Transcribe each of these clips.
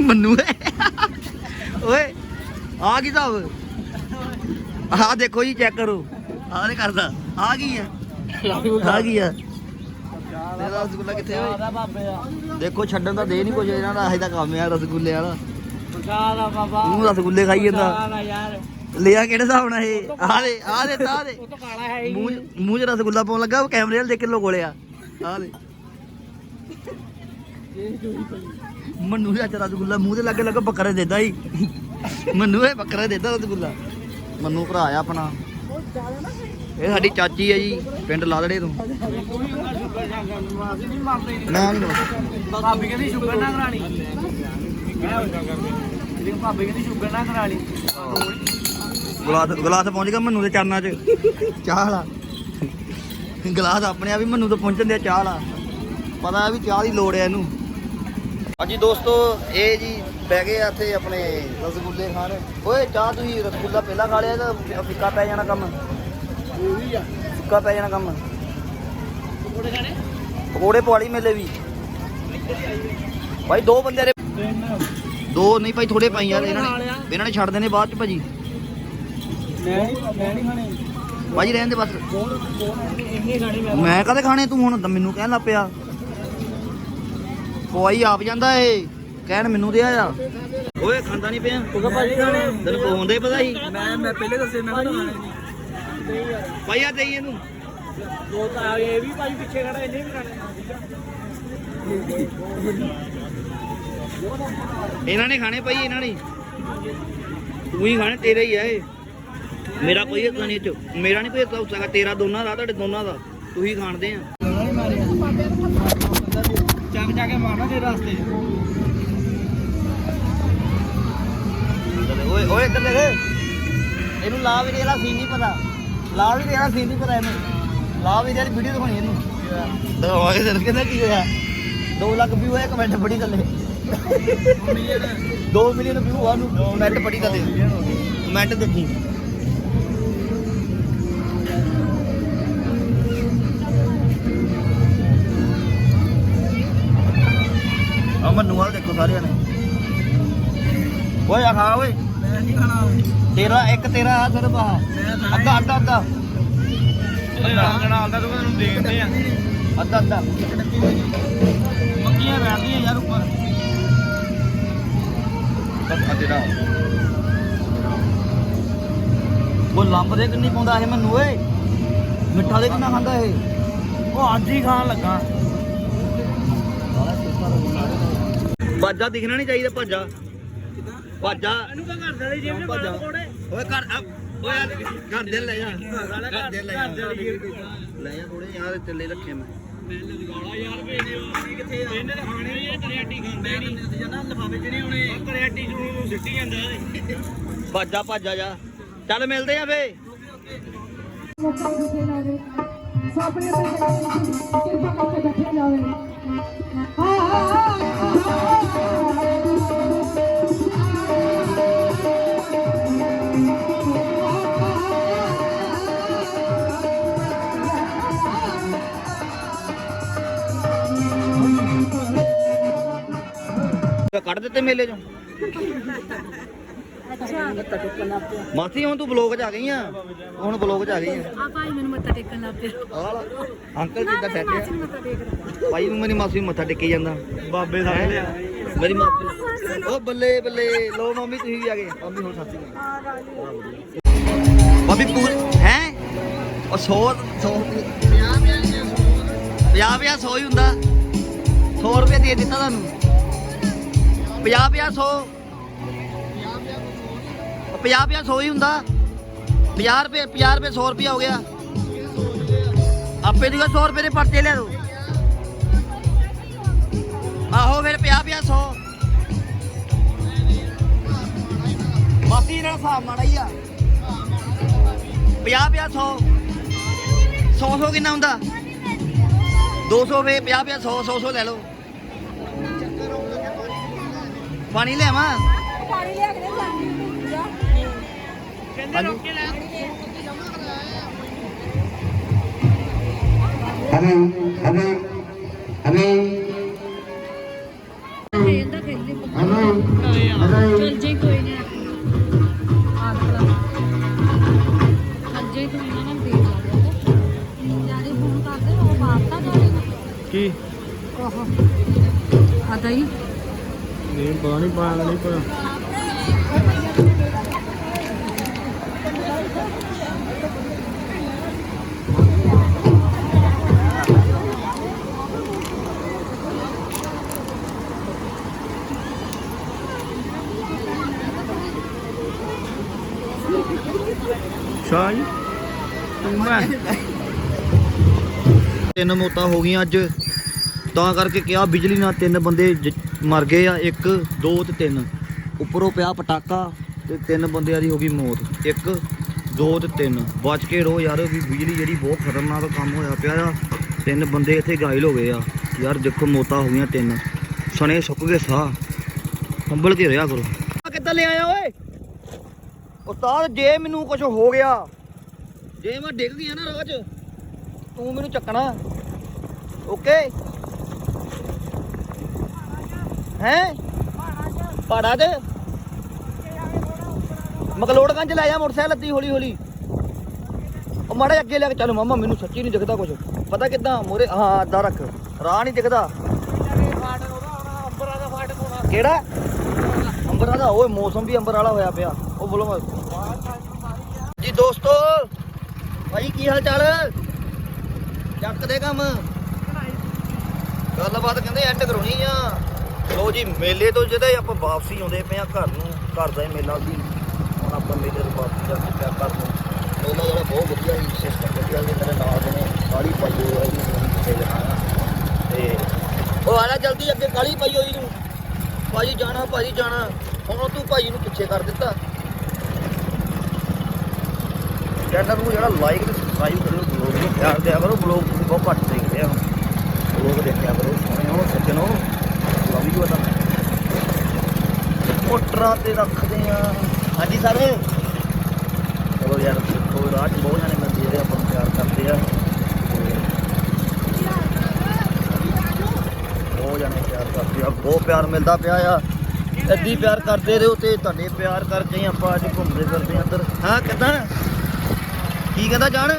ਮੰਨੂ ਓਏ, ਆ ਕੀ ਹਿਸਾਬ? ਆਹ ਦੇਖੋ ਜੀ ਚੈੱਕ ਕਰੋ। ਆਹ ਨੇ ਕਰਦਾ। ਆ ਕੀ ਹੈ? ਆ ਕੀ ਹੈ? ਤੇਰਾ ਰਸਗੁੱਲਾ ਕਿੱਥੇ ਓਏ? ਦੇਖੋ, ਛੱਡਣ ਦਾ ਦੇ ਨਹੀਂ ਕੁਝ ਇਹਨਾਂ ਦਾ ਇਹਦਾ ਕੰਮ ਆ ਰਸਗੁੱਲੇ ਵਾਲਾ। ਆਦਾ ਬਾਬਾ ਤੂੰ ਰਸਗੁੱਲੇ ਖਾਈ ਜਾਂਦਾ। ਲਿਆ ਕਿਹੜੇ ਹਿਸਾਬ ਨਾਲ ਇਹ? ਆ ਦੇ ਆ ਦੇ ਆ ਦੇ ਮੂੰਹ ਮੂੰਹ 'ਚ ਰਸਗੁੱਲਾ ਪਾਉਣ ਲੱਗਾ ਕੈਮਰੇ ਵਾਲ ਦੇਖ ਕੇ ਲੋਗੋਲਿਆ ਆ ਦੇ ਮੰਨੂ ਦੇ ਅੱਜ ਰਸਗੁੱਲਾ ਮੂੰਹ ਤੇ ਲੱਗੇ ਲੱਗਾ ਬੱਕਰੇ ਦੇਦਾ ਹੀ ਮੰਨੂ ਇਹ ਬੱਕਰੇ ਦੇਦਾ ਰਸਗੁੱਲਾ। ਮੰਨੂ ਭਰਾ ਆ ਆਪਣਾ। ਇਹ ਸਾਡੀ ਚਾਚੀ ਹੈ ਜੀ ਪਿੰਡ ਲਾਦੜੇ ਤੋਂ। ਅਸੀਂ ਨਹੀਂ ਮੰਨਦੇ ਮੈਂ ਨਹੀਂ ਭਾਬੀ ਕਹਿੰਦੀ ਸ਼ੂਗਰ ਨਾ ਕਰਾਣੀ। ਜਿਹੜੀ ਭਾਬੀ ਕਹਿੰਦੀ ਸ਼ੂਗਰ ਨਾ ਕਰਾਣੀ। ਗਲਾਸ ਗਲਾਸ ਪਹੁੰਚ ਗਿਆ ਮੰਨੂ ਦੇ ਚਰਨਾਂ 'ਚ। ਚਾਹ ਵਾਲਾ ਗਲਾਸ ਆਪਣੇ ਆਪ ਹੀ ਮੰਨੂ ਤੋਂ ਪਹੁੰਚਣ ਦੇ ਚਾਹ ਵਾਲਾ ਪਤਾ ਵੀ ਚਾਹ ਦੀ ਲੋੜ ਹੈ ਇਹਨੂੰ। ਹਾਂਜੀ ਦੋਸਤੋ ਇਹ ਜੀ ਬਹਿ ਗਏ ਆ ਇੱਥੇ ਆਪਣੇ ਰਸਗੁੱਲੇ ਖਾਣ। ਓਏ ਚਾਹ ਤੁਸੀਂ ਰਸਗੁੱਲਾ ਪਹਿਲਾਂ ਖਾ ਲਿਆ ਤਾਂ ਫਿੱਕਾ ਪੈ ਜਾਣਾ ਕੰਮ? ਫਿੱਕਾ ਪੈ ਜਾਣਾ ਕੰਮ? ਕੋੜੇ ਖਾਣੇ? ਪਕੌੜੇ ਪਵਾਲੀ ਮੇਲੇ ਵੀ। ਭਾਈ ਦੋ ਬੰਦੇ ਦੇ ਦੋ ਨਹੀਂ ਭਾਈ ਥੋੜੇ ਪਾਈ ਯਾਰ ਇਹਨਾਂ ਨੇ ਇਹਨਾਂ ਨੇ ਛੱਡ ਦੇਣੇ ਬਾਅਦ ਚ ਭਾਜੀ। ਮੈਂ ਮੈਂ ਨਹੀਂ ਖਾਣੇ। ਭਾਜੀ ਰਹਿਣ ਦੇ ਬਸ। ਮੈਂ ਕਦੇ ਖਾਣੇ ਤੂੰ ਹੁਣ? ਮੈਨੂੰ ਕਹਿਣ ਲੱਗ ਪਵਾਈ ਆਪ ਜਾਂਦਾ ਏ। ਕਹਿਣ ਮੈਨੂੰ ਦੇ ਆ। ਓਏ ਖਾਂਦਾ ਨਹੀਂ ਪਿਆ। ਤੂੰ ਭਾਜੀ ਖਾਣੇ? ਤੈਨੂੰ ਪਵਾਉਂਦੇ ਹੀ ਪਤਾ ਸੀ ਮੈਂ ਮੈਂ ਪਹਿਲੇ ਦੱਸੇ ਮੈਂ ਤਾਂ ਖਾਣੇ ਨਹੀਂ ਯਾਰ ਭਾਈ ਆ ਦੇਈ ਇਹਨੂੰ। ਦੋ ਤਾਂ ਆ ਇਹ ਵੀ ਭਾਈ ਪਿੱਛੇ ਖੜਾ ਇਹਨੇ ਵੀ ਖਾਣੇ। ਇਹਨਾਂ ਨੇ ਖਾਣੇ ਭਾਈ ਇਹਨਾਂ ਨੇ। ਤੂੰ ਹੀ ਖਾਣੇ ਤੇਰੇ ਹੀ ਆ ਇਹ। ਮੇਰਾ ਕੋਈ ਹਿੱਸਾ ਨਹੀਂ ਚ। ਮੇਰਾ ਨਹੀਂ ਕੋਈ ਹਿੱਸਾ ਉਸਾ ਤੇਰਾ ਦੋਨਾਂ ਦਾ ਤੁਹਾਡੇ ਦੋਨਾਂ ਦਾ। ਤੂੰ ਹੀ ਖਾਣਦੇ ਆ। ਕੇ ਮਾਰਨਾ ਤੇ ਰਸਤੇ ਓਏ ਓਏ ਇੱਧਰ ਦੇਖ। ਇਹਨੂੰ ਲਾ ਵੀ ਇਹਦਾ ਸੀਨ ਨਹੀਂ ਪਤਾ। ਲਾ ਵੀ ਇਹਦਾ ਸੀਨ ਨਹੀਂ ਪਤਾ ਇਹਨੂੰ। ਲਾ ਵੀ ਇਹਦੀ ਵੀਡੀਓ ਦਿਖਾਉਣੀ ਇਹਨੂੰ ਦਿਖਾਵਾਂਗੇ ਤੈਨੂੰ ਕਹਿੰਦਾ ਕੀ ਹੋਇਆ। 2 ਲੱਖ ਵਿਊ ਹੋਏ ਕਮੈਂਟ ਪੜੀ ਥੱਲੇ 2 ਮਿਲੀਅਨ ਵਿਊ ਆ। ਨੂੰ ਕਮੈਂਟ ਪੜੀ ਥੱਲੇ ਕਮੈਂਟ ਦੇਖੀ। ਸਾਰਿਆਂ ਨੇ। ਓਏ ਆ ਖਾ ਓਏ। ਮੈਂ ਨਹੀਂ ਖਾਣਾ ਤੇਰਾ ਇੱਕ ਤੇਰਾ ਆ ਸਿਰਫ ਆ ਅੱਧਾ ਅੱਧਾ ਅੱਧਾ। ਓਏ ਆਂਗਣਾ ਆਉਂਦਾ ਤੂੰ ਮੈਨੂੰ ਦੇਖਦੇ ਆ। ਅੱਧਾ ਅੱਧਾ। ਮੱਕੀਆਂ ਬੈਠਦੀਆਂ ਯਾਰ ਉੱਪਰ। ਉਹ ਲੰਬ ਦੇ ਕਿੰਨੀ ਪਾਉਂਦਾ ਇਹ ਮੈਨੂੰ ਓਏ। ਮਿੱਠਾ ਦੇ ਕਿੰਨਾ ਖਾਂਦਾ ਇਹ? ਉਹ ਅੱਜ ਹੀ ਖਾਣ ਲੱਗਾ। ਭਾਜਾ ਦਿਖਣਾ ਨਹੀਂ ਚਾਹੀਦਾ ਭਾਜਾ। ਭਾਜਾ। ਇਹਨੂੰ ਕਾ ਕਰਦਾ ਲਈ ਜੇਬ ਚ ਭੱਜਾ। ਪਕੌੜੇ ਓਏ ਕਰ ਓਏ ਯਾਰ ਘਰ ਦੇ ਲੈ ਜਾ। ਘਰ ਦੇ ਲੈ ਜਾ। ਘਰ ਦੇ ਲਈ ਜੇਬ ਲੈ ਜਾ ਥੋੜੇ ਯਾਰ ਚੱਲੇ ਰੱਖੇ ਮੈਂ। ਲਗਾਉਣਾ ਯਾਰ ਵੇਲੇ ਕਿੱਥੇ ਆ? ਇਹਨੇ ਤਾਂ ਖਾਣੇ ਨਹੀਂ ਇਹ ਕਰਿਆਟੀ ਖਾਂਦੇ ਨਹੀਂ। ਤੇ ਜਨਾ ਲਫਾਫੇ ਚ ਨਹੀਂ ਆਉਣੇ। ਕਰਿਆਟੀ ਨੂੰ ਨੂੰ ਸਿੱਟੀ ਜਾਂਦਾ ਇਹ। ਭਾਜਾ ਭਾਜਾ ਜਾ। ਚੱਲ ਮਿਲਦੇ ਆ ਫੇ ਸਾਹਮਣੇ ਤੇ ਕਿਰਪਾ ਕਰਕੇ ਬੈਠੇ ਜਾਵੇ। ਕੱਢ ਦਿੱਤੇ ਮੇਲੇ ਚੋਂ। ਮਾਸੀ ਹੁਣ ਤੂੰ ਬਲੌਗ 'ਚ ਆ ਗਈ ਆ? ਹੁਣ ਬਲੌਗ 'ਚ ਆ ਗਈ ਆ। ਆ ਭਾਈ ਮੈਨੂੰ ਮੱਥਾ ਟੇਕਣ ਲੱਗ ਪਿਆ। ਆਹ ਲਾ। ਅੰਕਲ ਕਿੱਦਾਂ ਮਾਸੀ ਆ? ਨੂੰ ਮੱਥਾ ਟੇਕ ਰਿਹਾ। ਭਾਈ ਨੂੰ ਮੇਰੀ ਮਾਸੀ ਮੱਥਾ ਟੇਕੀ ਜਾਂਦਾ। ਬਾਬੇ ਹੈਂ? ਮੇਰੀ ਮਾਸੀ ਉਹ ਬੱਲੇ ਬੱਲੇ। ਲੋ ਮੰਮੀ ਤੁਸੀਂ ਵੀ ਆ ਗਏ। ਮੰਮੀ ਹੁਣ ਸਾਥੀ ਮੰਮੀ ਪੂਰ ਹੈ? ਉਹ 100 100 50 50 100 ਹੀ ਹੁੰਦਾ। 100 ਰੁਪਏ ਦੇ ਦਿੱਤਾ ਤੁਹਾਨੂੰ। 50 50 100 50 50 100 ਹੀ ਹੁੰਦਾ। 50 ਰੁਪਏ 50 ਰੁਪਏ 100 ਰੁਪਏ ਹੋ ਗਿਆ। ਆਪੇ ਦੀ 100 ਰੁਪਏ ਦੇ ਪਰਚੇ ਲੈ ਦੋ ਆਹੋ, ਫਿਰ 50 50 100 ਮਾਸੀ ਨਾਲ ਹਿਸਾਬ ਮਾੜਾ ਹੀ ਆ। 50 50 100 100 100 ਕਿੰਨਾ ਹੁੰਦਾ? 200 ਵੇ 50 50 100 100 100 ਲੈ ਲਓ। ਪਾਣੀ ਲਿਆਵਾਂ ਪਾਣੀ ਲਿਆ ਕੇ ਦੇ ਜਾ ਕਹਿੰਦੇ ਰੋਕ ਨਹੀਂ ਪਾਣੀ ਪਾਣ ਨਹੀਂ ਪਰ। ਸ਼ਾਹੀ ਮੈਂ। ਤਿੰਨ ਮੌਤਾਂ ਹੋ ਗਈਆਂ ਅੱਜ। ਤਾਂ ਕਰਕੇ ਕਿਹਾ ਬਿਜਲੀ ਨਾਲ ਤਿੰਨ ਬੰਦੇ ਮਰ ਗਏ ਆ ਇੱਕ, ਦੋ ਤੇ ਤਿੰਨ। ਉੱਪਰੋਂ ਪਿਆ ਪਟਾਕਾ ਤੇ ਤਿੰਨ ਬੰਦਿਆਂ ਦੀ ਹੋ ਗਈ ਮੌਤ। ਇੱਕ, ਦੋ ਤੇ ਤਿੰਨ। ਬਚ ਕੇ ਰਹੋ ਯਾਰ, ਵੀ ਬਿਜਲੀ ਜਿਹੜੀ ਬਹੁਤ ਖਤਰਨਾਕ ਕੰਮ ਹੋਇਆ ਪਿਆ ਆ। ਤਿੰਨ ਬੰਦੇ ਇੱਥੇ ਗਾਇਲ ਹੋ ਗਏ ਆ। ਯਾਰ ਦੇਖੋ ਮੌਤਾਂ ਹੋ ਗਈਆਂ ਤਿੰਨ। ਸਣੇ ਸੁੱਕ ਗਏ ਸਾਹ। ਸੰਭਲ ਕੇ ਰਿਹਾ ਕਰੋ ਕਿੱਦਾਂ ਲੈ ਆਇਆ ਓਏ? ਉਸਤਾਦ, ਜੇ ਮੈਨੂੰ ਕੁਝ ਹੋ ਗਿਆ। ਜੇ ਮੈਂ ਡਿੱਗ ਗਿਆ ਨਾ ਰਾਹ 'ਚ, ਤੂੰ ਮੈਨੂੰ ਚੱਕਣਾ। ਓਕੇ? ਹੈ? ਪਹਾੜਾ ਤੇ ਮਕਲੋੜਗੰਜ ਲੈ ਜਾ ਮੋਟਰਸਾਈਕਲ ਲੱਤੀ ਹੌਲੀ ਹੌਲੀ। ਉਹ ਮਾੜਾ ਅੱਗੇ ਲੈ ਕੇ ਚੱਲ ਮਾਮਾ, ਮੈਨੂੰ ਸੱਚੀ ਨਹੀਂ ਦਿਖਦਾ ਕੁਝ ਪਤਾ ਕਿੱਦਾਂ ਮੋਰੇ, ਹਾਂ, ਅੱਧਾ ਰੱਖ। ਰਾਹ ਨਹੀਂ ਦਿਖਦਾ। ਕਿਹੜਾ? ਅੰਬਰਾਂ ਦਾ, ਓਏ, ਮੌਸਮ ਵੀ ਅੰਬਰ ਵਾਲਾ ਹੋਇਆ ਪਿਆ। ਉਹ ਬੋਲੋ ਜੀ ਦੋਸਤੋ, ਭਾਈ, ਕੀ ਹਾਲ ਚਾਲ ਚੱਕ ਦੇ ਕੰਮ? ਗੱਲਬਾਤ ਕਹਿੰਦੇ ਐਂਡ ਕਰਾਉਣੀ ਆ। ਲੋ ਜੀ, ਮੇਲੇ ਤੋਂ ਜਿਹਦੇ ਆਪਾਂ ਵਾਪਸੀ ਆਉਂਦੇ ਪਏ ਆ ਘਰ ਨੂੰ, ਘਰ ਦਾ ਹੀ ਮੇਲਾ ਸੀ ਹੁਣ ਆਪਾਂ ਮੇਲੇ ਤੋਂ ਵਾਪਸ ਜਾ ਕੇ ਪਿਆ ਘਰ ਨੂੰ। ਮੇਲਾ ਜਿਹੜਾ ਬਹੁਤ ਵਧੀਆ ਸੀ ਸਿਸਟਮ ਵਧੀਆ ਸੀ ਮੇਰੇ ਨਾਲ ਦੇ ਨੇ ਕਾਲੀ ਪਾਈ ਹੋਈ ਹੈ ਜਾਣਾ ਤੇ ਉਹ ਆ ਜਲਦੀ ਅੱਗੇ ਕਾਲੀ ਪਾਈ ਹੋਈ ਨੂੰ। ਭਾਜੀ ਜਾਣਾ ਭਾਜੀ ਜਾਣਾ। ਹੁਣ ਤੂੰ ਭਾਜੀ ਨੂੰ ਪਿੱਛੇ ਕਰ ਦਿੱਤਾ। ਚੈਨਲ ਨੂੰ ਜਿਹੜਾ ਲਾਈਕ ਤੇ ਸਬਸਕ੍ਰਾਈਬ ਕਰਿਓ ਬਲੌਗ ਨੂੰ। ਪਿਆਰ ਦਿਆ ਕਰੋ ਬਲੌਗ ਬਹੁਤ ਘੱਟ ਦੇਖਦੇ ਆ। ਬਲੌਗ ਦੇਖਿਆ ਕਰੋ। ਸੋਹਣੇ ਹੋ ਸੱਜਣੋ ਲਵ ਯੂ ਅਦਾ ਮੋਟਰਾਂ ਤੇ ਰੱਖਦੇ ਆ। ਹਾਂਜੀ ਸਰ। ਚਲੋ ਯਾਰ, ਦੇਖੋ, ਰਾਹ 'ਚ ਬਹੁਤ ਜਾਣੇ ਮਿਲਦੇ ਜਿਹੜੇ ਆਪਾਂ ਨੂੰ ਪਿਆਰ ਕਰਦੇ ਆ। ਬਹੁਤ ਜਾਣੇ ਪਿਆਰ ਕਰਦੇ ਆ, ਬਹੁਤ ਪਿਆਰ ਮਿਲਦਾ ਪਿਆ ਆ। ਐਦੀ ਪਿਆਰ ਕਰਦੇ ਰਹੋ ਤੇ ਤੁਹਾਡੇ ਪਿਆਰ ਕਰਕੇ ਆਪਾਂ ਅੱਜ ਘੁੰਮਦੇ ਫਿਰਦੇ ਆ ਅੰਦਰ। ਹਾਂ, ਕਿੱਦਾਂ? ਕੀ ਕਹਿੰਦਾ ਜਾਣ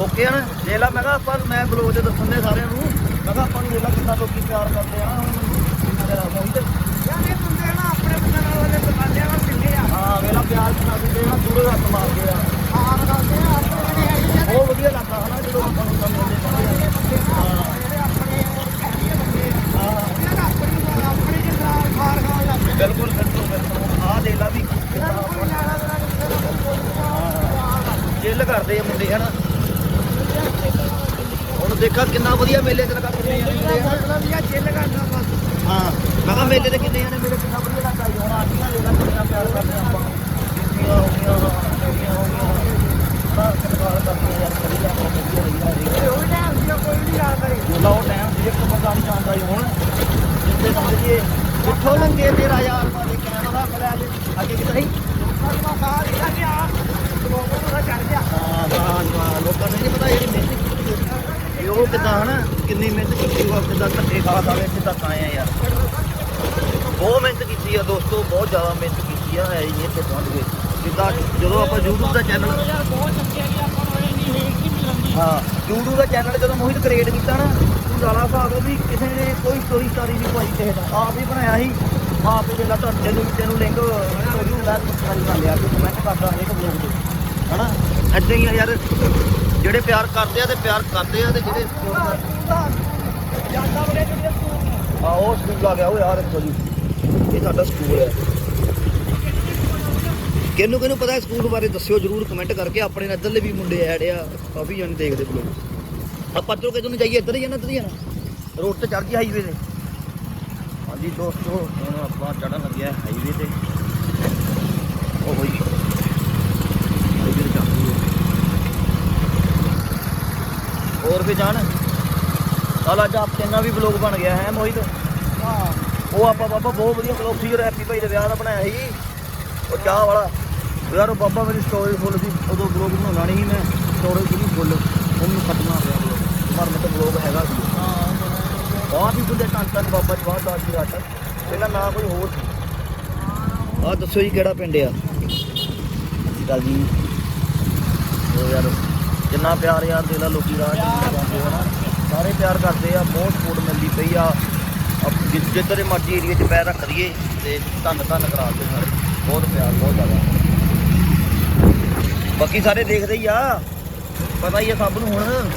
ਓਕੇ ਹਨ ਲੈ ਲਾ, ਮੈਂ ਕਿਹਾ ਆਪਾਂ ਮੈਂ ਬਲੌਗ ਤੇ ਦੱਸਣ ਦੇ ਸਾਰਿਆਂ ਨੂੰ। ਮੈਂ ਕਿਹਾ ਆਪਾਂ ਨੂੰ ਲੈ ਲਾ ਕਿੰਨਾ ਲੋਕੀ ਪਿਆਰ ਕਰਦੇ ਆ। ਹੁਣ ਕਿੰਨਾ ਦੇ ਹੁੰਦੇ ਯਾਰੇ ਬੰਦੇ ਨਾ ਆਪਣੇ ਬੰਦੇ ਨਾਲ ਵਾਲੇ ਦੁਕਾਨਿਆਂ ਨਾਲ ਪਿੰਡੇ ਆ ਹਾਂ ਵੇਲਾ ਪਿਆਰ ਕਿੰਨਾ ਦਿੰਦੇ ਆ ਪੂਰੇ ਹੱਥ ਮਾਰਦੇ ਆ। ਆਹ ਕਰਦੇ ਆ ਆਪਣੇ ਜਿਹੜੇ ਹੈਗੇ ਆ ਬਹੁਤ ਵਧੀਆ ਲੱਗਦਾ ਹਨਾ ਜਦੋਂ ਆਪਾਂ ਨੂੰ ਕੰਮ ਮਿਲਦੇ ਜਿਹੜੇ ਆਪਣੇ ਹੈਗੇ ਬੰਦੇ ਆ। ਉਹਨਾਂ ਦਾ ਆਪਣੀ ਆਪਣੀ ਜਿੰਦਾ ਖਾਰ ਖਾਣ ਲੱਗ ਪਏ ਬਿਲਕੁਲ ਬਿਲਕੁਲ ਬਿਲਕੁਲ। ਆਹ ਦੇ ਲਾ ਵੀ ਦਾ ਚਿੱਲ ਕਰਦੇ ਆ ਮੁੰਡੇ ਹਨਾ। ਹੁਣ ਦੇਖਾ ਕਿੰਨਾ ਵਧੀਆ ਮੇਲੇ ਤੇ ਲਗਾ। ਕਿੰਨੇ ਜਾਣੇ ਹੁੰਦੇ ਆ ਹਾਂ ਮੈਂ ਕਿਹਾ ਮੇਲੇ ਤੇ ਕਿੰਨੇ ਜਾਣੇ ਮੇਰੇ ਕਿੰਨਾ ਵਧੀਆ ਲੱਗਦਾ ਜੀ ਕਿੰਨਾ ਪਿਆਰ ਕਰਦੇ ਆਪਾਂ ਬੀਬੀਆਂ ਹੋ ਗਈਆਂ ਹੋ ਹੋ ਗਈਆਂ ਤਾਂ ਸਤਿਕਾਰ ਕਰਦੇ ਯਾਰ ਵਧੀਆ ਆਪਾਂ ਵਧੀਆ ਰਹੀ ਇਹ ਉਹ ਟਾਈਮ ਸੀ ਕੋਈ ਨਹੀਂ ਯਾਦ ਕਰੇ ਜੋਲਾ ਉਹ ਟਾਈਮ ਸੀ ਇੱਕ ਬੰਦਾ ਨਹੀਂ ਜਾਣਦਾ ਜੀ ਹੁਣ ਜਿੱਥੇ ਸਮਝ ਗਏ ਲੰਗੇ ਤੇਰਾ ਯਾਰ ਮਾਰੇ ਕੈਮਰਾ ਖੜਾ ਲੈ ਅੱਗੇ ਕਿਤੇ ਨਹੀਂ ਸਰਵਾ ਸਾਹ ਜਿਹੜਾ ਗਿਆ ਲੋਕਾਂ ਨੂੰ ਚੜ ਗਿਆ ਹਾਂ ਹਾਂ ਲੋਕਾਂ ਨੂੰ ਨਹੀਂ ਪਤਾ ਜਿਹੜੀ ਮਿਹਨਤ ਕੀਤੀ ਉਹ ਕਿਦਾਂ ਹਨਾ? ਕਿੰਨੀ ਮਿਹਨਤ ਕੀਤੀ ਉਹ ਕਿਦਾਂ ਧੱਕੇ ਖਾ ਖਾ ਕੇ ਇੱਥੇ ਤੱਕ ਆਏ ਆ ਯਾਰ। ਬਹੁਤ ਮਿਹਨਤ ਕੀਤੀ ਆ ਦੋਸਤੋ ਬਹੁਤ ਜ਼ਿਆਦਾ ਮਿਹਨਤ ਕੀਤੀ ਆ ਹੈ ਹੀ ਇੱਥੇ ਪਹੁੰਚ ਗਏ। ਜਿੱਦਾਂ ਜਦੋਂ ਆਪਾਂ YouTube ਦਾ ਚੈਨਲ ਹੀ YouTube ਦਾ ਚੈਨਲ ਜਦੋਂ ਮੋਹਿਤ ਕ੍ਰੀਏਟ ਕੀਤਾ ਨਾ ਤੂੰ ਲਾਲਾ ਉਹ ਵੀ ਕਿਸੇ ਨੇ ਕੋਈ ਸਟੋਰੀ ਸਟਾਰੀ ਨਹੀਂ ਪਾਈ ਕਿਸੇ ਦਾ। ਆਪ ਹੀ ਬਣਾਇਆ ਸੀ। ਆਪ ਹੀ ਜਿਹੜਾ ਤੁਹਾਡੇ ਨੂੰ ਤੈਨੂੰ ਲਿੰਕ ਸਟੋਰੀ ਹੁੰਦਾ ਸਬਸਕ੍ਰਾਈਬ ਕਰ ਲਿਆ ਕਿ ਕਮੈਂਟ ਕਰਦਾ ਹਰੇਕ ਬਲੌਗ ਤੇ ਹਨਾ? ਏਦਾਂ ਹੀ ਆ ਯਾਰ ਜਿਹੜੇ ਪਿਆਰ ਕਰਦੇ ਆ ਤੇ ਪਿਆਰ ਕਰਦੇ ਆ ਤੇ ਜਿਹੜੇ ਜਾਂਦਾ ਬੜੇ ਜਿਹੜੇ ਸਕੂਲ ਆ ਉਹ ਸਕੂਲ ਆ ਗਿਆ ਉਹ ਯਾਰ ਇੱਥੋਂ ਜੀ ਇਹ ਸਾਡਾ ਸਕੂਲ ਹੈ। ਕਿਹਨੂੰ ਕਿਹਨੂੰ ਪਤਾ ਸਕੂਲ ਬਾਰੇ ਦੱਸਿਓ, ਜਰੂਰ ਕਮੈਂਟ ਕਰਕੇ। ਆਪਣੇ ਨਾਲ ਇੱਧਰਲੇ ਵੀ ਮੁੰਡੇ ਐਡ ਆ, ਕਾਫੀ ਜਣ ਦੇਖਦੇ ਬਲੌਗ। ਆਪਾਂ ਚਲੋ ਕਿਦੋਂ ਨੂੰ ਜਾਈਏ? ਇੱਧਰ ਹੀ ਜਾਣਾ ਇੱਧਰ ਹੀ ਜਾਣਾ ਰੋਡ ਤੇ ਚੜ੍ਹ ਜੀ ਹਾਈਵੇ ਤੇ। ਹਾਂਜੀ ਦੋਸਤੋ, ਹੁਣ ਆਪਾਂ ਚੜਨ ਲੱਗਿਆ ਹਾਈਵੇ ਤੇ। ਉਹ ਹੋਈ। ਹਾਈਵੇ ਤੇ ਚੜ੍ਹ ਹੋਰ ਵੀ ਜਾਣ? ਚੱਲ ਅੱਜ ਆਪ ਚੰਗਾ ਵੀ ਬਲੌਗ ਬਣ ਗਿਆ ਹੈ ਮੋਹਿਤ। ਹਾਂ। ਉਹ ਆਪਾਂ ਬਾਬਾ ਬਹੁਤ ਵਧੀਆ ਬਲੌਗ ਸੀ ਜਿਹੜਾ ਹੈਪੀ ਭਾਈ ਦੇ ਵਿਆਹ ਦਾ ਬਣਾਇਆ ਸੀ। ਉਹ ਚਾਹ ਵਾਲਾ। ਯਾਰ ਉਹ ਬਾਬਾ ਮੇਰੀ ਸਟੋਰੀ ਫੁੱਲ ਸੀ। ਉਦੋਂ ਬਲੌਗ ਬਣਾਉਣਾ ਨਹੀਂ ਸੀ ਮੈਂ। ਸਟੋਰੀ ਸੀ ਫੁੱਲ ਉਹਨੂੰ ਖਤਮਾ ਪਿਆ ਬਲੌਗ ਪਰ ਮਤਲਬ ਤਾਂ ਬਲੌਗ ਹੈਗਾ ਸੀ। ਹਾਂ ਬਹੁਤ ਹੀ ਬੰਦੇ ਟੰਨ ਟੰਨ ਬਾਬਾ ਜਵਾਹਰ ਦਾਸ ਜੀ ਰਾਟਾ ਪਹਿਲਾਂ ਨਾਂ ਕੋਈ ਹੋਰ ਸੀ। ਆ ਦੱਸੋ ਜੀ ਕਿਹੜਾ ਪਿੰਡ ਆ? ਗੱਲ ਜੀ। ਉਹ ਯਾਰ, ਜਿੰਨਾ ਪਿਆਰ ਯਾਰ ਦੇ ਲਾ ਲੋਕੀ ਰਾਹ ਚ ਸਾਰੇ ਪਿਆਰ ਕਰਦੇ ਆ, ਬਹੁਤ ਸਪੋਰਟ ਮਿਲਦੀ ਪਈ ਆ। ਜਿੱਧਰ ਮਰਜ਼ੀ ਏਰੀਆ 'ਚ ਪੈਰ ਰੱਖ ਦਈਏ ਤੇ ਧੰਨ ਧੰਨ ਕਰਾ ਦਿਓ ਸਾਰੇ। ਬਹੁਤ ਪਿਆਰ ਬਹੁਤ ਜ਼ਿਆਦਾ। ਬਾਕੀ ਸਾਰੇ ਦੇਖਦੇ ਹੀ ਆ। ਪਤਾ ਹੀ ਆ ਸਭ ਨੂੰ ਹੁਣ।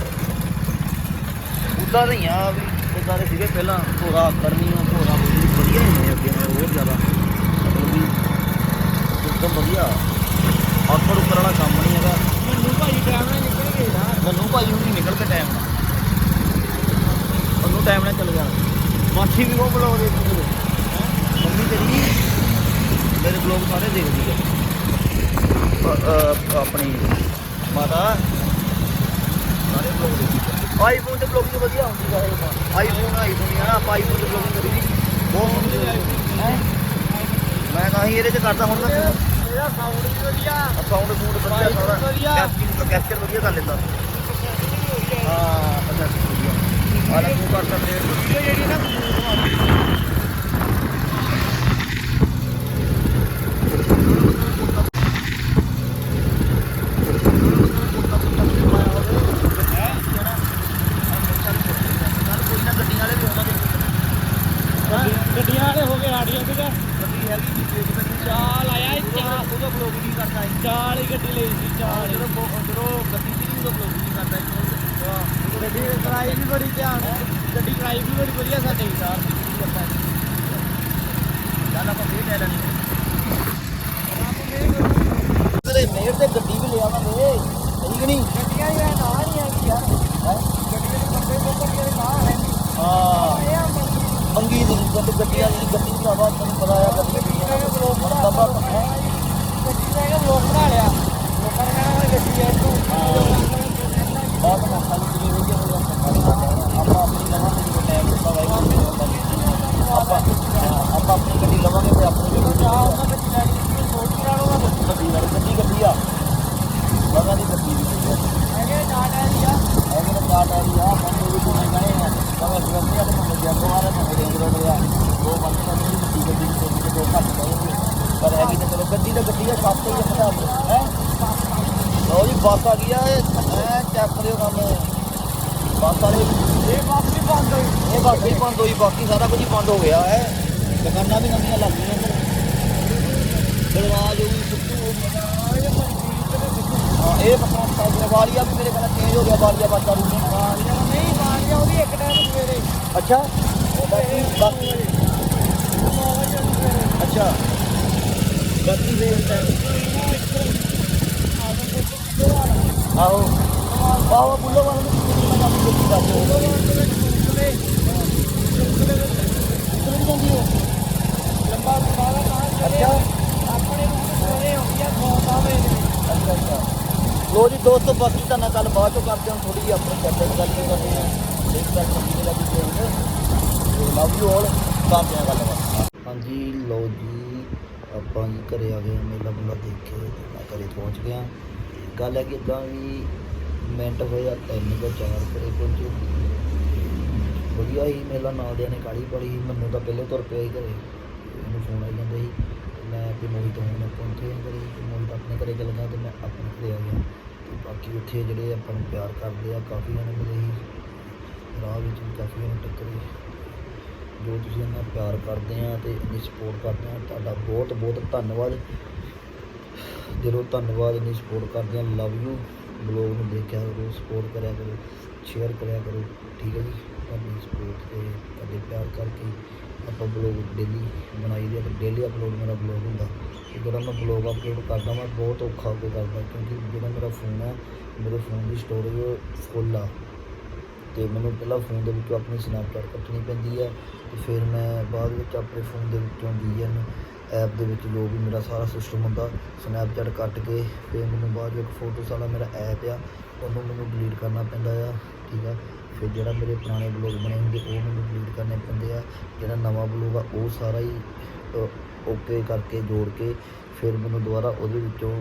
ਉਦਾਂ ਨਹੀਂ ਆ ਵੀ ਉਦਾਂ ਦੇ ਸੀਗੇ ਪਹਿਲਾਂ। ਭੋਰਾ ਕਰਨੀ ਉਹ ਬੋਲੀ ਵਧੀਆ ਹੀ ਨੇ ਅੱਗੇ ਨਾਲੋਂ ਹੋਰ ਜ਼ਿਆਦਾ। ਮਤਲਬ ਵੀ ਸਿਸਟਮ ਵਧੀਆ। ਆਕੜ ਉੱਪਰ ਵਾਲਾ ਕੰਮ ਨਹੀਂ ਹੈਗਾ। ਮੈਨੂੰ ਭਾਈ ਟਾਈਮ ਨਾਲ ਨਿਕਲ ਗਏ ਨਾ ਮੈਨੂੰ ਭਾਈ ਹੁਣ ਨਹੀਂ ਨਿਕਲ ਕੇ ਟਾਈਮ ਨਾਲ। ਉਹਨੂੰ ਟਾਈਮ ਨਾਲ ਚੱਲ ਗਿਆ। ਮਾਛੀ ਵੀ ਉਹ ਬਲੌਗ ਦੇਖਦੀ ਹੈ ਮੰਮੀ ਤੇਰੀ ਮੇਰੇ ਬਲੌਗ ਸਾਰੇ ਦੇਖਦੀ ਹੈ ਆਪਣੀ ਮਾਤਾ ਸਾਰੇ ਬਲੌਗ ਦੇਖਦੀ ਹੈ ਆਈਫੋਨ ਤੇ ਬਲੌਗਿੰਗ ਵਧੀਆ ਹੁੰਦੀ ਹੈ ਆਈਫੋਨ ਆਈਫੋਨ ਯਾਰ ਆਪਾਂ ਆਈਫੋਨ ਤੇ ਬਲੌਗਿੰਗ ਕਰੀ ਦੀ ਬਹੁਤ ਹੁੰਦੀ ਹੈ? ਮੈਂ ਕਹਾਂ ਇਹਦੇ ਚ ਕਰਦਾ ਹੁਣ। ਮੈਂ ਇਹਦਾ ਸਾਊਂਡ ਵੀ ਵਧੀਆ। ਸਾਊਂਡ ਫੂਡ ਵਧੀਆ ਸਾਰਾ। ਕੈਪਚਰ ਕੈਪਚਰ ਵਧੀਆ ਕਰ ਲੈਂਦਾ। ਹਾਂ ਅੱਛਾ ਵਧੀਆ ਆਲਾ ਤੂੰ ਕਰ ਸਕਦੇ ਵੀਡੀਓ ਜਿਹੜੀ ਨਾ ਕੋਈ ਨਾ ਗੱਡੀਆਂ ਵਾਲੇ ਵੀ ਆਉਣਗੇ ਗੱਡੀਆਂ ਵਾਲੇ ਹੋ ਗਏ ਸਾਡੀਆਂ ਠੀਕ ਹੈ ਗੱਡੀ ਹੈਗੀ ਜੀ ਤੇਜ਼ ਗੱਡੀ ਚਾਲ ਆਇਆ ਇਹ ਚਾਲ ਉਹਦਾ ਬਲੌਗ ਨਹੀਂ ਕਰਦਾ ਹੈ ਚਾਲ ਹੀ ਗੱਡੀ ਲਈ ਸੀ ਚਾਲ ਜਦੋਂ ਬੋ- ਜਦੋਂ ਗੱਡੀ ਦੀ ਉਹਦਾ ਬਲੌਗ ਨਹੀਂ ਕਰਦਾ ਹੈ ਗੱਡੀ ਚਲਾਈ ਵੀ ਬੜੀ ਧਿਆਨ ਗੱਡੀ ਚਲਾਈ ਵੀ ਬੜੀ ਵਧੀਆ ਸਾਡੇ ਯਾਰ ਚੱਲ ਆਪਾਂ ਫੇਰ ਲੈ ਲੈਣੀ ਤੇਰੇ ਮੇਰ ਤੇ ਗੱਡੀ ਵੀ ਲੈ ਆਵਾਂਗੇ ਸਹੀ ਕਿ ਨਹੀਂ ਗੱਡੀਆਂ ਹੀ ਨਾ ਨਹੀਂ ਆਉਂਦੀ ਯਾਰ ਗੱਡੀਆਂ ਦੇ ਬੰਦੇ ਕੋਲ ਗੱਡੀਆਂ ਦੇ ਨਾ ਹੈ ਹਾਂ ਇਹ ਆ ਮੰਗੀ ਦੀ ਗੱਡੀ ਗੱਡੀਆਂ ਦੀ ਗੱਡੀ ਦਾ ਬਾਤ ਤੁਹਾਨੂੰ ਪਤਾ ਆ ਗੱਡੀ ਦੀ ਦਬਾ ਹੈ ਗੱਡੀ ਦਾ ਇਹਦਾ ਲੋਕ ਬਣਾ ਲਿਆ ਲੋਕਾਂ ਨੇ ਕਹਿਣਾ ਵੀ ਗੱਡੀ ਹੈ ਤੂੰ ਬਹੁਤ ਮੌਕਾ ਨਹੀਂ ਹੋਈ ਹੈ ਆਪਾਂ ਆਪਣੀ ਲਵਾਂਗੇ ਜਦੋਂ ਟਾਈਮ ਦਿੱਤਾ ਹੋਏਗਾ ਆਪਾਂ ਆਪਾਂ ਆਪਣੀ ਗੱਡੀ ਲਵਾਂਗੇ ਤੇ ਆਪਣੀ ਗੱਡੀ ਚਾਹ ਉਹਨਾਂ ਗੱਡੀ ਲੈ ਕੇ ਸੋਚ ਕਰਾ ਲਵਾਂ ਗੱਡੀ ਵਾਲੀ ਗੱਡੀ ਗੱਡੀ ਆ ਲਗਾ ਦੀ ਗੱਡੀ ਵੀ ਹੈ ਹੈਗੇ ਟਾਟਾ ਦੀ ਆ ਹੈਗੇ ਨੇ ਚਾਰ ਟਾਇਰ ਆ ਬੰਦੇ ਵੀ ਕੋਨੇ ਗਏ ਆ ਕਵੇਂ ਸਵੰਦੇ ਆ ਤੇ ਮੈਂ ਜੱਗੋ ਆ ਰਿਹਾ ਤੇ ਰੇਂਜ ਰੋਡ ਆ ਦੋ ਬੰਦੇ ਤਾਂ ਨਹੀਂ ਗੱਡੀ ਗੱਡੀ ਦੀ ਸੋਚ ਕੇ ਦੋ ਘੱਟ ਗਏ ਪਰ ਹੈਗੀ ਤਾਂ ਚਲੋ ਗੱਡੀ ਤਾਂ ਗੱਡੀ ਆ ਸੱਤ ਹੀ ਪਤਾ ਹੈ ਲਓ ਜੀ ਬੱਸ ਆ ਗਈ ਆ ਐ ਚੈੱਕ ਕਰਿਓ ਕੰਮ ਬੱਸ ਵਾਲੇ ਇਹ ਬੱਸ ਵੀ ਬੰਦ ਹੋਈ। ਇਹ ਬੱਸ ਹੀ ਬੰਦ ਹੋਈ। ਬਾਕੀ ਸਾਰਾ ਕੁਝ ਹੀ ਬੰਦ ਹੋ ਗਿਆ ਹੈ। ਦੁਕਾਨਾਂ ਵੀ ਨਵੀਆਂ ਲੱਗ ਗਈਆਂ ਇੱਧਰ ਦਰਵਾਜ਼ ਹੋ ਗਈ ਸੁੱਤੂ ਹਾਂ ਇਹ ਪਸੰਦ ਸਾਡੀ ਵਾਲੀਆ ਵੀ ਮੇਰੇ ਕੋਲ ਚੇਂਜ ਹੋ ਗਿਆ ਬੱਸ ਦਾ ਰੂਟ ਨਹੀਂ ਬਾਣੀਆ ਉਹਦੀ ਇੱਕ ਟਾਈਮ ਸਵੇਰੇ। ਅੱਛਾ। ਬਾਕੀ ਬਾਕੀ। ਅੱਛਾ। ਬਾਕੀ ਦੇ ਆਹੋ। ਆਹੋ ਬੁੱਲੋ ਵਾਲਾ ਨੂੰ ਕਿੰਨੀ ਕੰਮ ਕੀਤੀ ਕਰਦੇ ਲੰਬਾ ਦੁਬਾਰਾ ਨਾ ਚੱਲੇ ਆਪਣੇ ਨੂੰ ਸਵੇਰੇ ਹੋ ਗਿਆ ਵੇ ਅੱਛਾ ਅੱਛਾ ਲੋ ਜੀ ਦੋਸਤੋ, ਬਾਕੀ ਤਾਂ ਨਾ ਕੱਲ ਬਾਅਦ ਚੋਂ ਕਰਦੇ ਹਾਂ ਥੋੜੀ ਜਿਹੀ ਆਪਣੀ ਚਰਚਾ ਗੱਲ ਵੀ ਕਰਨੀ ਹੈ। ਇੱਕ ਗੱਲ ਸਮਝੀ ਲੱਗੀ ਕੋਈ ਲਵ ਯੂ ਆਲ ਕਰਦੇ ਹਾਂ ਗੱਲਬਾਤ ਹਾਂਜੀ, ਲੋ ਜੀ, ਆਪਾਂ ਜੀ ਘਰੇ ਆ ਗਏ ਮੇਲਾ ਮੁੱਲਾ ਦੇਖ ਕੇ ਮੈਂ ਘਰੇ ਪਹੁੰਚ ਗਿਆ। ਗੱਲ ਹੈ ਕਿ ਇਦਾਂ ਵੀ ਮਿੰਟ ਹੋਇਆ ਤਿੰਨ ਜਾਂ ਚਾਰ ਘਰੇ ਪਹੁੰਚੇ। ਵਧੀਆ ਹੀ ਮੇਲਾ ਨਾਲ ਦਿਆਂ ਨੇ ਕਾਲੀ ਪੜੀ ਸੀ ਮੈਨੂੰ ਤਾਂ ਪਹਿਲੇ ਤੁਰ ਪਿਆ ਹੀ ਘਰੇ। ਮੈਨੂੰ ਫੋਨ ਆਈ ਜਾਂਦਾ ਸੀ ਮੈਂ ਤੇ ਮੋਹਿਤ ਹੁਣ ਪਹੁੰਚੇ ਹਾਂ ਘਰੇ ਤੇ ਮੋਹਿਤ ਆਪਣੇ ਘਰੇ ਚਲ ਗਿਆ ਤੇ ਮੈਂ ਆਪਣੇ ਘਰੇ ਆ ਗਿਆ। ਤੇ ਬਾਕੀ ਉੱਥੇ ਜਿਹੜੇ ਆਪਾਂ ਨੂੰ ਪਿਆਰ ਕਰਦੇ ਆ, ਕਾਫੀ ਜਣੇ ਮਿਲੇ ਸੀ। ਰਾਹ ਵਿੱਚ ਵੀ ਕਾਫੀ ਜਣੇ ਟੱਕਰੇ। ਜੋ ਤੁਸੀਂ ਇਹਨਾਂ ਪਿਆਰ ਕਰਦੇ ਆ ਤੇ ਇੰਨੀ ਸਪੋਰਟ ਕਰਦੇ ਆ, ਤੁਹਾਡਾ ਬਹੁਤ ਬਹੁਤ ਧੰਨਵਾਦ। ਦਿਲੋਂ ਧੰਨਵਾਦ, ਇੰਨੀ ਸਪੋਰਟ ਕਰਦੇ ਆ ਲਵ ਯੂ ਬਲੌਗ ਨੂੰ ਦੇਖਿਆ ਕਰੋ ਸਪੋਰਟ ਕਰਿਆ ਕਰੋ ਸ਼ੇਅਰ ਕਰਿਆ ਕਰੋ। ਠੀਕ ਹੈ ਜੀ? ਤੁਹਾਡੀ ਸਪੋਰਟ ਤੇ ਤੁਹਾਡੇ ਪਿਆਰ ਕਰਕੇ ਆਪਾਂ ਬਲੌਗ ਡੇਲੀ ਬਣਾਈ ਦੇ ਤੇ ਡੇਲੀ ਅਪਲੋਡ ਮੇਰਾ ਬਲੌਗ ਹੁੰਦਾ। ਤੇ ਜਿਹੜਾ ਮੈਂ ਬਲੌਗ ਅਪਲੋਡ ਕਰਦਾ ਮੈਂ ਬਹੁਤ ਔਖਾ ਹੋ ਕੇ ਕਰਦਾ ਕਿਉਂਕਿ ਜਿਹੜਾ ਮੇਰਾ ਫੋਨ ਹੈ, ਮੇਰੇ ਫੋਨ ਦੀ ਸਟੋਰੇਜ ਫੁੱਲ ਆ। ਤੇ ਮੈਨੂੰ ਪਹਿਲਾਂ ਫੋਨ ਦੇ ਵਿੱਚੋਂ ਆਪਣੀ ਸਨੈਪਚੈਟ ਕੱਟਣੀ ਪੈਂਦੀ ਹੈ ਤੇ ਫਿਰ ਮੈਂ ਬਾਅਦ ਵਿੱਚ ਆਪਣੇ ਫੋਨ ਦੇ ਵਿੱਚੋਂ ਵੀਐਨ ਐਪ ਦੇ ਵਿੱਚ ਜੋ ਵੀ ਮੇਰਾ ਸਾਰਾ ਸਿਸਟਮ ਹੁੰਦਾ ਸਨੈਪਚੈਟ ਕੱਟ ਕੇ ਫਿਰ ਮੈਨੂੰ ਬਾਅਦ ਵਿੱਚ ਫੋਟੋਸ ਵਾਲਾ ਮੇਰਾ ਐਪ ਆ, ਉਹਨੂੰ ਮੈਨੂੰ ਡਿਲੀਟ ਕਰਨਾ ਪੈਂਦਾ ਆ, ਠੀਕ ਆ। ਫਿਰ ਜਿਹੜਾ ਮੇਰੇ ਪੁਰਾਣੇ ਬਲੌਗ ਬਣੇ ਹੁੰਦੇ, ਉਹ ਮੈਨੂੰ ਡਿਲੀਟ ਕਰਨੇ ਪੈਂਦੇ ਆ। ਜਿਹੜਾ ਨਵਾਂ ਬਲੌਗ ਆ, ਉਹ ਸਾਰਾ ਹੀ ਓਕੇ ਕਰਕੇ ਜੋੜ ਕੇ ਫਿਰ ਮੈਨੂੰ ਦੁਬਾਰਾ ਉਹਦੇ ਵਿੱਚੋਂ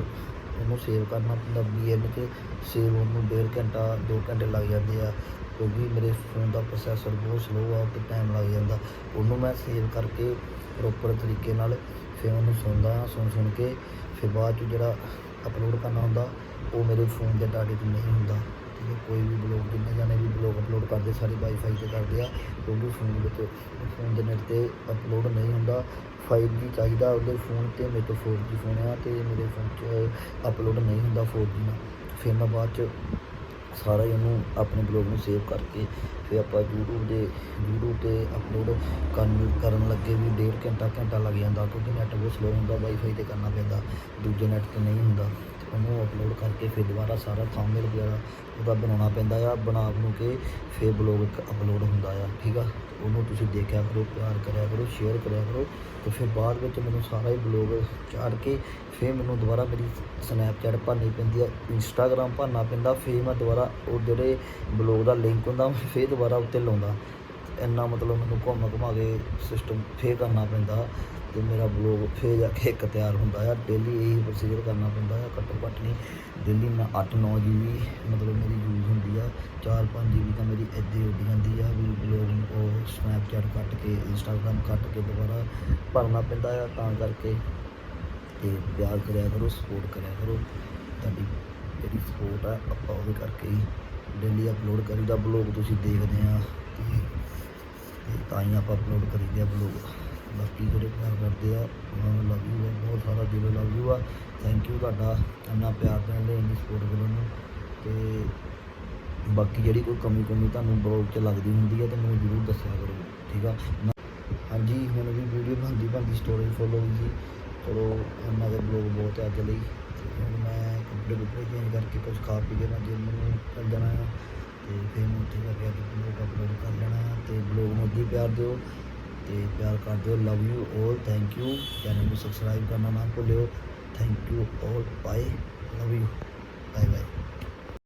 ਉਹਨੂੰ ਸੇਵ ਕਰਨਾ ਪੈਂਦਾ। ਵੀਐਨ 'ਚ ਸੇਵ ਉਹਨੂੰ ਡੇਢ ਘੰਟਾ 2 ਘੰਟੇ ਲੱਗ ਜਾਂਦੇ ਆ। ਕਿਉਂਕਿ ਮੇਰੇ ਫੋਨ ਦਾ ਪ੍ਰੋਸੈਸਰ ਬਹੁਤ ਸਲੋ ਆ, ਤੇ ਟਾਈਮ ਲੱਗ ਜਾਂਦਾ। ਉਹਨੂੰ ਮੈਂ ਸੇਵ ਕਰਕੇ ਪ੍ਰੋਪਰ ਤਰੀਕੇ ਨਾਲ ਫਿਰ ਉਹਨੂੰ ਸੁਣਦਾ ਹਾਂ ਸੁਣ ਸੁਣ ਕੇ ਫਿਰ ਬਾਅਦ 'ਚ ਜਿਹੜਾ ਅਪਲੋਡ ਕਰਨਾ ਹੁੰਦਾ, ਉਹ ਮੇਰੇ ਫੋਨ ਦੇ ਡਾਟੇ 'ਚ ਨਹੀਂ ਹੁੰਦਾ। ਠੀਕ ਕੋਈ ਵੀ ਬਲੌਗ ਜਿੰਨੇ ਜਾਣੇ ਵੀ ਬਲੌਗ ਅਪਲੋਡ ਕਰਦੇ, ਸਾਰੇ ਵਾਈਫਾਈ ਤੇ ਕਰਦੇ ਆ ਕਿਉਂਕਿ ਫੋਨ ਦੇ ਫੋਨ ਦੇ ਨੈਟ ਤੇ ਅਪਲੋਡ ਨਹੀਂ ਹੁੰਦਾ। 5G ਚਾਹੀਦਾ ਉਹਦੇ ਫੋਨ ਤੇ, ਮੇਰੇ ਤੋਂ 4G ਫੋਨ ਆ ਤੇ ਮੇਰੇ ਫੋਨ 'ਚ ਅਪਲੋਡ ਨਹੀਂ ਹੁੰਦਾ 4G ਨਾਲ। ਫਿਰ ਮੈਂ ਬਾਅਦ 'ਚ ਸਾਰਾ ਹੀ ਉਹਨੂੰ ਆਪਣੇ ਬਲੌਗ ਨੂੰ ਸੇਵ ਕਰਕੇ ਫਿਰ ਆਪਾਂ YouTube ਦੇ, YouTube ਤੇ ਅਪਲੋਡ ਕਰਨ ਕਰਨ ਲੱਗੇ ਵੀ ਡੇਢ ਘੰਟਾ ਘੰਟਾ ਲੱਗ ਜਾਂਦਾ ਕਿਉਂਕਿ ਨੈਟ ਬਹੁਤ ਸਲੋ ਹੁੰਦਾ ਵਾਈਫਾਈ ਤੇ ਕਰਨਾ ਪੈਂਦਾ, ਦੂਜੇ ਨੈਟ ਤੇ ਨਹੀਂ ਹੁੰਦਾ। ਉਹਨੂੰ ਅਪਲੋਡ ਕਰਕੇ ਫਿਰ ਦੁਬਾਰਾ ਸਾਰਾ ਥੰਬਨੇਲ ਵਗੈਰਾ, ਉਹਦਾ ਬਣਾਉਣਾ ਪੈਂਦਾ ਆ, ਬਣਾ ਬਣੂ ਕੇ ਫਿਰ ਬਲੌਗ ਇੱਕ ਅਪਲੋਡ ਹੁੰਦਾ ਆ, ਠੀਕ ਆ? ਉਹਨੂੰ ਤੁਸੀਂ ਦੇਖਿਆ ਕਰੋ, ਪਿਆਰ ਕਰਿਆ ਕਰੋ ਸ਼ੇਅਰ ਕਰਿਆ ਕਰੋ, ਤੇ ਫਿਰ ਬਾਅਦ ਵਿੱਚ ਮੈਨੂੰ ਸਾਰਾ ਹੀ ਬਲੌਗ ਚਾੜ ਕੇ ਫਿਰ ਮੈਨੂੰ ਦੁਬਾਰਾ ਮੇਰੀ ਸਨੈਪਚੈਟ ਭਰਨੀ ਪੈਂਦੀ ਆ ਇੰਸਟਾਗ੍ਰਾਮ ਭਰਨਾ ਪੈਂਦਾ, ਫਿਰ ਮੈਂ ਦੁਬਾਰਾ ਉਹ ਜਿਹੜੇ ਬਲੌਗ ਦਾ ਲਿੰਕ ਹੁੰਦਾ, ਫਿਰ ਦੁਬਾਰਾ ਉੱਤੇ ਲਾਉਂਦਾ। ਇੰਨਾ ਮਤਲਬ ਮੈਨੂੰ ਘੁੰਮ ਘੁਮਾ ਕੇ ਸਿਸਟਮ ਫੇਰ ਕਰਨਾ ਪੈਂਦਾ ਤੇ ਮੇਰਾ ਬਲੌਗ ਫੇਰ ਜਾ ਕੇ ਇੱਕ ਤਿਆਰ ਹੁੰਦਾ ਆ। ਡੇਲੀ ਇਹੀ ਪ੍ਰੋਸੀਜਰ ਕਰਨਾ ਪੈਂਦਾ ਆ, ਘੱਟੋ ਘੱਟ ਨਹੀਂ ਡੇਲੀ ਮੈਂ 8-9 ਜੀਬੀ ਮਤਲਬ ਮੇਰੀ ਯੂਜ਼ ਹੁੰਦੀ ਆ। 4-5 ਜੀਬੀ ਤਾਂ ਮੇਰੀ ਇੱਦਾਂ ਹੀ ਉੱਡ ਜਾਂਦੀ ਆ ਵੀ ਬਲੌਗ ਉਹ ਸਨੈਪਚੈਟ ਕੱਟ ਕੇ ਇੰਸਟਾਗ੍ਰਾਮ ਕੱਟ ਕੇ ਦੁਬਾਰਾ ਭਰਨਾ ਪੈਂਦਾ ਆ ਤਾਂ ਕਰਕੇ। ਤੇ ਪਿਆਰ ਕਰਿਆ ਕਰੋ ਸਪੋਰਟ ਕਰਿਆ ਕਰੋ। ਤੁਹਾਡੀ ਜਿਹੜੀ ਸਪੋਰਟ ਆ, ਆਪਾਂ ਉਹਦੇ ਕਰਕੇ ਹੀ ਡੇਲੀ ਅਪਲੋਡ ਕਰੀਦਾ ਬਲੌਗ ਤੁਸੀਂ ਦੇਖਦੇ ਆ। ਤੇ ਤਾਂ ਹੀ ਆਪਾਂ ਅਪਲੋਡ ਕਰੀਦੇ ਆ ਬਲੌਗ ਬਾਕੀ ਜਿਹੜੇ ਪਿਆਰ ਕਰਦੇ ਆ, ਉਹਨਾਂ ਨੂੰ ਲਵ ਯੂ ਆ, ਬਹੁਤ ਸਾਰਾ ਦਿਲੋਂ ਲਵ ਯੂ ਆ। ਥੈਂਕ ਯੂ ਤੁਹਾਡਾ, ਇੰਨਾ ਪਿਆਰ ਦੇਣ ਲਈ, ਇੰਨੀ ਸਪੋਰਟ ਕਰਨ ਨੂੰ। ਤੇ ਬਾਕੀ ਜਿਹੜੀ ਕੋਈ ਕਮੀ ਕਮੀ ਤੁਹਾਨੂੰ ਬਲੌਗ 'ਚ ਲੱਗਦੀ ਹੁੰਦੀ ਹੈ ਤਾਂ ਮੈਨੂੰ ਜ਼ਰੂਰ ਦੱਸਿਆ ਕਰੋ, ਠੀਕ ਆ? ਹਾਂਜੀ, ਹੁਣ ਵੀ ਵੀਡੀਓ ਬਣਦੀ ਬਣਦੀ ਸਟੋਰੀ ਫੋਲੋ ਹੋਈ ਸੀ। ਚਲੋ ਉਹਨਾਂ ਦੇ ਬਲੌਗ ਬਹੁਤ ਹੈ ਅੱਜ ਲਈ। ਤੇ ਹੁਣ ਮੈਂ ਕੱਪੜੇ ਕੁੱਪੜੇ ਚੇਂਜ ਕਰਕੇ ਕੁਝ ਖਾ ਪੀ ਕੇ ਮੈਂ ਜਿਮ ਨੂੰ ਚੱਲ ਦੇਣਾ ਹੈ ਤੇ ਫਿਰ ਮੈਂ ਉੱਥੇ ਜਾ ਕੇ ਬਲੌਗ ਅਪਲੋਡ ਕਰ ਲੈਣਾ ਹੈ ਤੇ ਬਲੌਗ ਨੂੰ ਅੱਗੇ ਪਿਆਰ ਦਿਓ ਤੇ ਪਿਆਰ ਕਰ ਦਿਓ। Love you all thank you channel ਨੂੰ ਸਬਸਕ੍ਰਾਈਬ ਕਰਨਾ ਨਾ ਭੁੱਲਿਓ। Thank you all bye love you bye bye